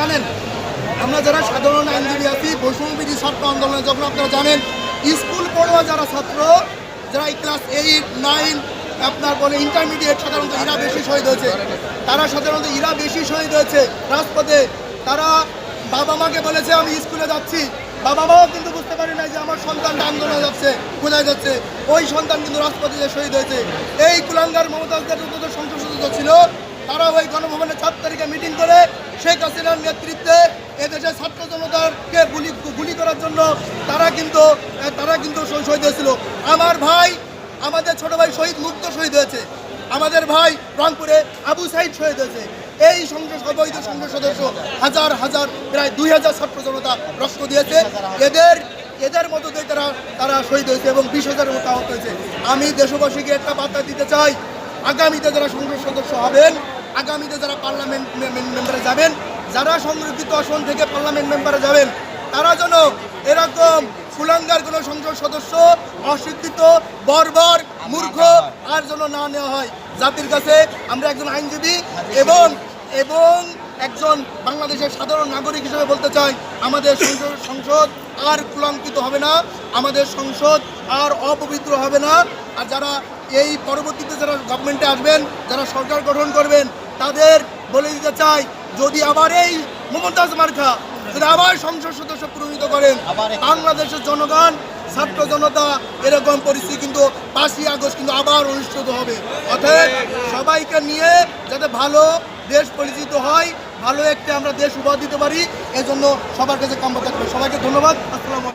জানেন, আমরা যারা সাধারণ আইনজীবী আছি বৈষম্যবিধি ছাত্র আন্দোলনে যখন আপনারা জানেন, স্কুল পড়ুয়া যারা ছাত্র, যারা ক্লাস এইট নাইন আপনার বলে ইন্টারমিডিয়েট সাধারণত ইরা বেশি শহীদ হয়েছে। তারা সাধারণত ইরা বেশি শহীদ হয়েছে রাজপথে। তারা বাবা মাকে বলেছে, আমি স্কুলে যাচ্ছি। বাবা মাও কিন্তু বুঝতে পারে না যে আমার সন্তান আন্দোলনে যাচ্ছে, কোথায় যাচ্ছে। ওই সন্তান কিন্তু রাজপথে যে শহীদ হয়েছে। এই কুলাঙ্গার যত সংসদ সদস্য ছিল। তারা ওই গণভবনে চার তারিখে মিটিং করে শেখ হাসিনার নেতৃত্বে এদেশের ছাত্র জনতাকে গুলি গুলি করার জন্য তারা কিন্তু তারা কিন্তু শহীদ হয়েছিল। আমার ভাই, আমাদের ছোট ভাই শহীদ মুক্ত শহীদ হয়েছে। আমাদের ভাই রংপুরে আবু সাইদ শহীদ হয়েছে। এই সংসদ অবৈধ সংসদ সদস্য হাজার হাজার, প্রায় দুই হাজার ছাত্র জনতা রক্ত দিয়েছে। এদের এদের মতো দিয়ে তারা তারা শহীদ হয়েছে এবং বিশ হাজারের মতো আহত হয়েছে। আমি দেশবাসীকে একটা বার্তা দিতে চাই। আগামীতে যারা সংসদ সদস্য হবেন আগামীতে যারা পার্লামেন্ট মেম্বারে যাবেন, যারা সংরক্ষিত আসন থেকে পার্লামেন্ট মেম্বারে যাবেন, তারা যেন এরকম কুলাঙ্গার কোনো সংসদ সদস্য, অশিক্ষিত, বর্বর, মূর্খ আর যেন না নেওয়া হয়। জাতির কাছে আমরা একজন আইনজীবী এবং এবং একজন বাংলাদেশের সাধারণ নাগরিক হিসেবে বলতে চাই, আমাদের সংসদ আর কুলাঙ্কিত হবে না, আমাদের সংসদ আর অপবিত্র হবে না। আর যারা এই পরবর্তীতে যারা গভর্নমেন্টে আসবেন, যারা সরকার গঠন করবেন তাদের বলে দিতে চাই যদি আবার এই মমতাজ মার্খা যদি আবার সংসদ সদস্য প্রণীত করেন বাংলাদেশের জনগণ ছাত্র জনতা এরকম পরিস্থিতি কিন্তু পাঁচই আগস্ট কিন্তু আবার অনুষ্ঠিত হবে। অতএব সবাইকে নিয়ে যাতে ভালো দেশ পরিচিত হয় ভালো একটা আমরা দেশ উপহার দিতে পারি এজন্য সবার কাছে থাকবে। সবাইকে ধন্যবাদ। আসসালামু।